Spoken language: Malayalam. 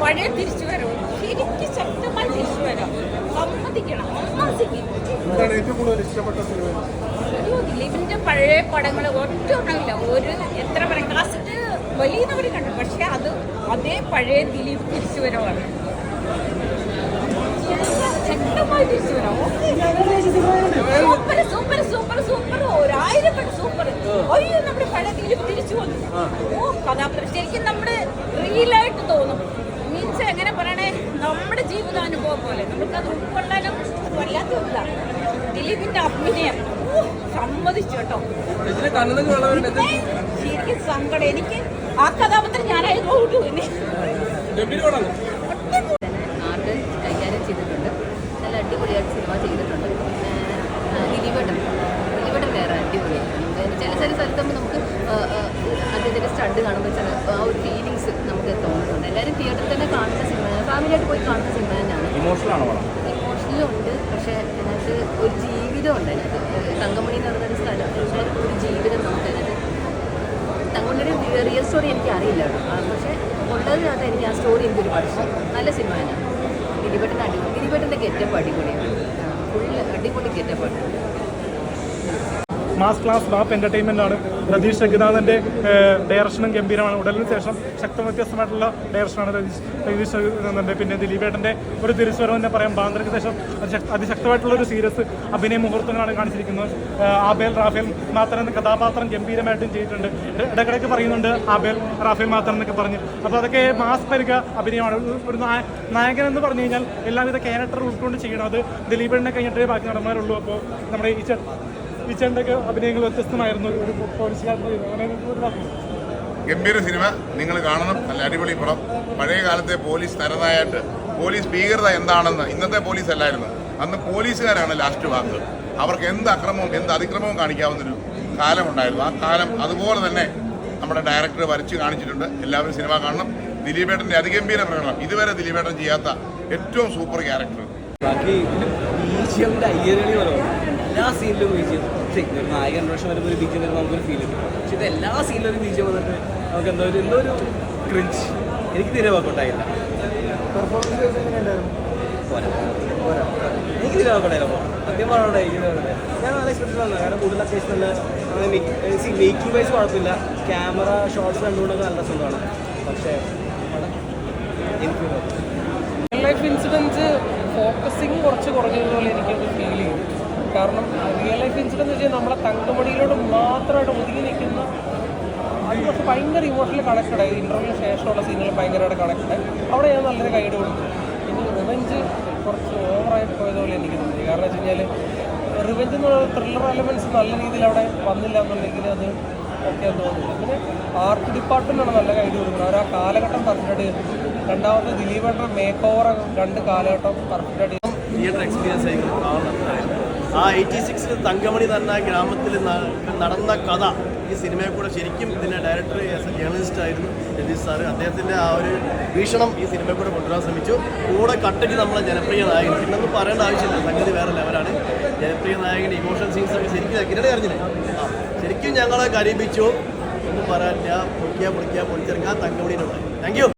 പഴയ തിരിച്ചു വരവ് ശരിക്കും ശക്തമായി തിരിച്ചു വരാം സമ്മതിക്കണം. സമ്മതിക്കും. എന്താണ് ഏറ്റവും കൂടുതൽ ഇഷ്ടപ്പെട്ട സിനിമ? അയ്യോ ദിലീപിന്റെ പഴയ പടങ്ങൾ ഒറ്റ ഒന്നുമില്ല ഒരു എത്ര പറയും കാസറ്റ് വലിയവർ കണ്ടു. പക്ഷെ അത് അതേ പഴയ ദിലീപ് തിരിച്ചു വരവാണ് ശക്തമായി തിരിച്ചു വരാം സൂപ്പർ സൂപ്പർ സൂപ്പർ സൂപ്പർ. ഒരായിരം സൂപ്പർ. അയ്യോ നമ്മുടെ പഴയ ദിലീപ് തിരിച്ചു വന്നു ഓ കഥാപാത്രം ശരിക്കും നമ്മുടെ പോലെ. നമുക്കത് ഉൾക്കൊള്ളാനും വല്ലാത്ത ഇതാണ് ദിലീപിന്റെ അഭിനയം സമ്മതിച്ചു കേട്ടോ. പിന്നെ ശരിക്കും സങ്കടം. എനിക്ക് ആ കഥാപാത്രം ഞാനായിരുന്നു പിന്നെ ഗംഭീര പടം ആർട്ട് കൈകാര്യം ചെയ്തിട്ടുണ്ട്. നല്ല അടിപൊളിയായിട്ട് സിനിമ ചെയ്തിട്ടുണ്ട്. പിന്നെ ദിലീപേട്ടൻ. ദിലീപേട്ടൻ വേറെ അടിപൊളിയാണ്. പിന്നെ ചില ചില സ്ഥലത്താകുമ്പോൾ നമുക്ക് അദ്ദേഹത്തിന്റെ സ്റ്റണ്ട് കാണുമ്പോൾ ചില ആ ഒരു ഫീലിങ്സ് നമുക്ക് തോന്നുന്നുണ്ട്. എല്ലാവരും തിയേറ്ററിൽ തന്നെ കാണുന്ന സിനിമ ഫാമിലിയായിട്ട് പോയി കാണുന്ന സിനിമ തന്നെയാണ്. ഇമോഷണലാണോ പടം ഇമോഷണലുണ്ട് പക്ഷേ അതിനകത്ത് ഒരു ജീവിതമുണ്ട്. അതിനകത്ത് തങ്കമണി എന്ന് പറഞ്ഞൊരു സ്ഥലം. ഒരു ജീവിതം നമുക്ക് അതിനകത്ത് തങ്കമണിയുടെ റിയൽ സ്റ്റോറി എനിക്ക് അറിയില്ല പക്ഷേ ഉള്ളതിനകത്ത് എനിക്ക് ആ സ്റ്റോറി എനിക്കൊരു പഠിച്ചു. നല്ല സിനിമ തന്നെ ദിലീപേട്ടന്റെ അടിപൊളി ഗിരിപെട്ടിന്റെ ഗെറ്റപ്പ് അടിപൊളിയാണ്. ഫുൾ അടിപൊളി ഗെറ്റപ്പാണ് മാസ് ക്ലാസ് എന്റർടൈൻമെന്റ് ആണ്. രതീഷ് രഘുനാഥന്റെ ഡയറക്ഷനും ഗംഭീരമാണ്. ഉടലിന് ശേഷം ശക്തം വ്യത്യസ്തമായിട്ടുള്ള ഡയറക്ഷനാണ് രതീഷ് രതീഷ് രഘുനാഥന്റെ. പിന്നെ ദിലീപേട്ടന്റെ ഒരു തിരിച്ചുവരവ് തന്നെ പറയാം. ബാന്ദ്രയ്ക്ക് ശേഷം അതിശക്ത- അതിശക്തമായിട്ടുള്ള ഒരു സീരിയസ് അഭിനയ മുഹൂർത്തങ്ങളാണ് കാണിച്ചിരിക്കുന്നത്. ആബേൽ റാഫേൽ മാത്രം എന്ന കഥാപാത്രം ഗംഭീരമായിട്ടും ചെയ്തിട്ടുണ്ട്. ഇട- ഇടയ്ക്കിടയ്ക്ക് പറയുന്നുണ്ട് ആബേൽ റാഫേൽ മാത്രം എന്നൊക്കെ പറഞ്ഞ്. അപ്പോൾ അതൊക്കെ മാസ് പരിക അഭിനയമാണ്. ഒരു- നായകൻ എന്ന് പറഞ്ഞു കഴിഞ്ഞാൽ എല്ലാവിധ ക്യാരക്ടർ ഉൾക്കൊണ്ട് ചെയ്യണം. അത് ദിലീപേട്ടനെ കഴിഞ്ഞിട്ടേ ബാക്കി നടന്മാരുള്ളൂ. അപ്പോൾ നമ്മുടെ ഈ ചെ- അഭിനയങ്ങൾ വ്യത്യസ്തമായിരുന്നു. ഒരു ഗംഭീര സിനിമ നിങ്ങൾ കാണണം. നല്ല അടിപൊളി പടം. പഴയ കാലത്തെ പോലീസ് തരതായിട്ട് പോലീസ് ഭീകരത എന്താണെന്ന് ഇന്നത്തെ പോലീസ് അല്ലായിരുന്നു. അന്ന് പോലീസുകാരാണ് ലാസ്റ്റ് വാക്ക് അവർക്ക് എന്ത് അക്രമവും എന്ത് അതിക്രമവും കാണിക്കാവുന്നൊരു കാലമുണ്ടായിരുന്നു. ആ കാലം അതുപോലെ തന്നെ നമ്മുടെ ഡയറക്ടർ വരച്ച് കാണിച്ചിട്ടുണ്ട്. എല്ലാവരും സിനിമ കാണണം. ദിലീപേട്ടന്റെ അതിഗംഭീര പ്രകടനം. ഇതുവരെ ദിലീപേട്ടൻ ചെയ്യാത്ത ഏറ്റവും സൂപ്പർ ക്യാരക്ടർ. ബാക്കി ബീജിയമിന്റെ അയ്യരളി പറയുന്നത് എല്ലാ സീനിലും ബീജിയം ഒരു നായകൻ റോഷൻ വരുമ്പോൾ ഒരു ബീജിയം വരുമ്പോൾ നമുക്കൊരു ഫീൽ കിട്ടും. പക്ഷെ ഇത് എല്ലാ സീനിലും ഒരു ബീജിയം വന്നിട്ട് നമുക്ക് എന്തോ ഒരു എന്തോ ഒരു ക്രിഞ്ച് എനിക്ക് തീരെ വാക്കുണ്ടായില്ല എനിക്ക് തീരെ വാക്കുണ്ടായില്ല സത്യം പറഞ്ഞോട്ടെ എനിക്ക്. ഞാൻ നല്ല എക്സ്പെക്ടഡ് ആണ് കാരണം കൂടുതൽ അത്യാവശ്യം നല്ല മേക്കിംഗ് വൈസ് കുഴപ്പമില്ല. ക്യാമറ ഷോർട്സ് കണ്ടുകൊണ്ടൊക്കെ നല്ല രസമാണ്. പക്ഷേ ലൈഫ് ഇൻസിഡൻസ് ഫോക്കസിങ് കുറച്ച് കുറഞ്ഞതുപോലെ എനിക്കത് ഫീൽ ചെയ്യും കാരണം റിയൽ ലൈഫ് ഇൻസിഡൻസ് വെച്ചാൽ നമ്മളെ തങ്കമണിയിലോട് മാത്രമായിട്ട് ഒതുങ്ങി നിൽക്കുന്ന അത് പക്ഷെ ഭയങ്കര ഇമോഷണൽ കണക്റ്റഡ് ആയി. ഇന്റർവ്യൂവിന് ശേഷമുള്ള സീനുകൾ ഭയങ്കരമായിട്ട് കണക്റ്റഡ് അവിടെ ഞാൻ നല്ലൊരു ഗൈഡ് കൊടുത്തു. പിന്നെ റിവെഞ്ച് കുറച്ച് ഓവറായി പോയതുപോലെ എനിക്ക് തോന്നി. കാരണം വെച്ച് കഴിഞ്ഞാൽ റിവെഞ്ച് എന്ന് പറയുന്ന ത്രില്ലർ എലമെന്റ്സ് നല്ല രീതിയിൽ അവിടെ വന്നില്ല എന്നുണ്ടെങ്കിൽ അത് ഓക്കെ തോന്നുന്നു. പിന്നെ ആർട്ട് ഡിപ്പാർട്ട്മെന്റാണ് നല്ല ഗൈഡ് കൊടുക്കുന്നത്. അവർ ആ കാലഘട്ടം പെർഫെക്റ്റ് രണ്ടാമത് ദിലീപേട്ടൻ മേക്ക് ഓവർ രണ്ട് കാലഘട്ടം പെർഫെക്റ്റ് തിയേറ്റർ എക്സ്പീരിയൻസ് ആയിരിക്കും. ആ എയ്റ്റി സിക്സിൽ തങ്കമണി തന്നെ ഗ്രാമത്തിൽ നടന്ന കഥ ഈ സിനിമയെ കൂടെ ശരിക്കും ഇതിന്റെ ഡയറക്ടർ ആസ് എ ജേർണലിസ്റ്റ് ആയിരുന്നു രജീഷ് സാറ് അദ്ദേഹത്തിന്റെ ആ ഒരു വീക്ഷണം ഈ സിനിമയെ കൂടെ കൊണ്ടുവരാൻ ശ്രമിച്ചു. കൂടെ കട്ടയ്ക്ക് നമ്മളെ ജനപ്രിയ നായകൻ. പിന്നൊന്നും പറയേണ്ട ആവശ്യമില്ല. സംഗതി വേറെ ലെവലാണ് ജനപ്രിയ നായകന്റെ ഇമോഷൻ സീൻസ് ഒക്കെ ശരിക്കും കിരടെ അറിഞ്ഞില്ലേ? ശരിക്കും ഞങ്ങളെ കരീപിച്ചു ഒന്നും പറയാനില്ല. പൊളിക്കുക പൊളിക്കുക പൊളിച്ചെടുക്കാൻ തങ്കമണീനെ താങ്ക് യു